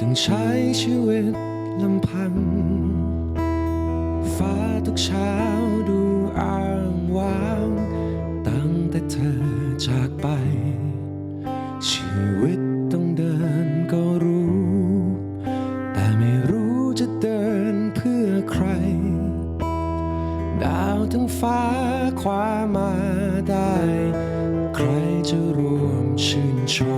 ต้องใช้ชีวิตลำพัง ฟ้าทุกเช้าดูอ้างว้าง ตั้งแต่เธอจากไป ชีวิตต้องเดินก็รู้ แต่ไม่รู้จะเดินเพื่อใคร ดาวทั้งฟ้าคว้ามาได้ ใครจะรวมชื่นชม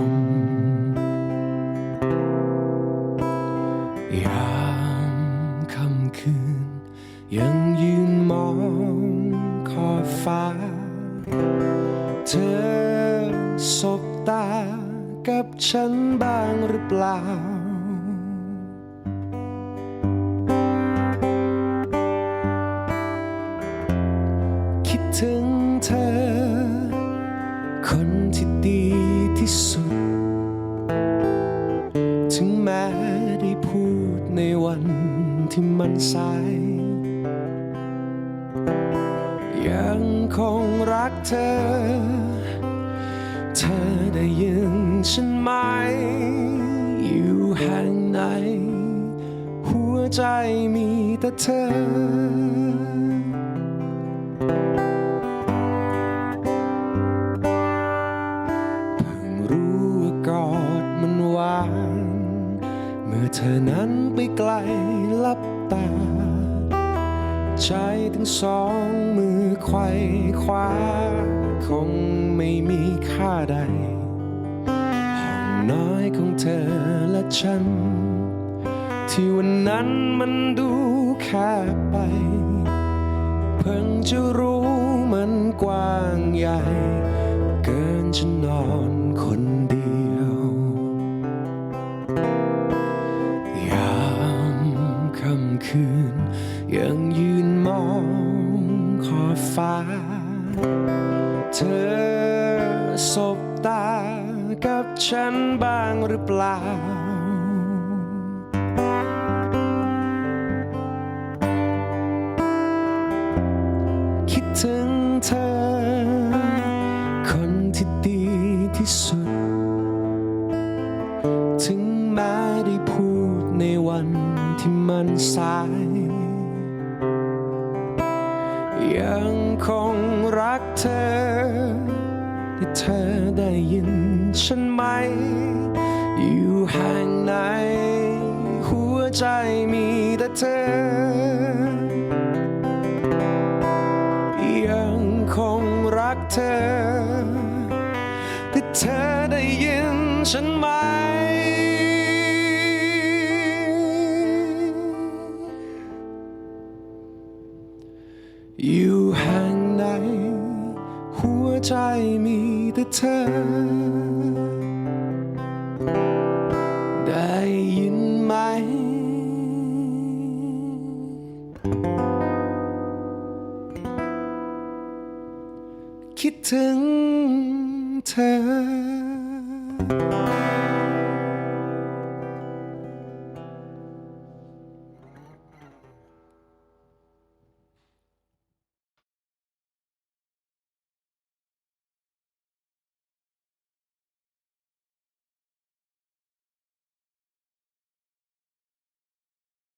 เธอสบตากับฉันบ้างหรือเปล่า คิดถึงเธอ คนที่ดีที่สุด ถึงแม้ได้พูดในวันที่มันสาย ยัง คงรักเธอ เธอได้ยินฉันไหม อยู่แห่งไหน หัวใจมีแต่เธอเพิงรู้กอดมันหวานเมื่อเธอนั้นไปไกลลับตา ใจทั้งสองมือไขว้คว้า คงไม่มีค่าใด ห้องน้อยของเธอและฉัน ที่วันนั้นมันดูแคบไป เพิ่งจะรู้มันกว้างใหญ่ เกินจะนอนคน ฟ้า เธอสบตากับฉันบ้างหรือเปล่า คิดถึงเธอ คนที่ดีที่สุด ถึงแม้ได้พูดในวันที่มันสาย ยังคงรักเธอที่เธอได้ยินฉันไหม อยู่แห่งไหน หัวใจมีแต่เธอ ยังคงรักเธอแต่เธอได้ยินฉันไหม อยู่แห่งไหน หัวใจมีแต่เธอ ได้ยินไหม คิดถึงเธอ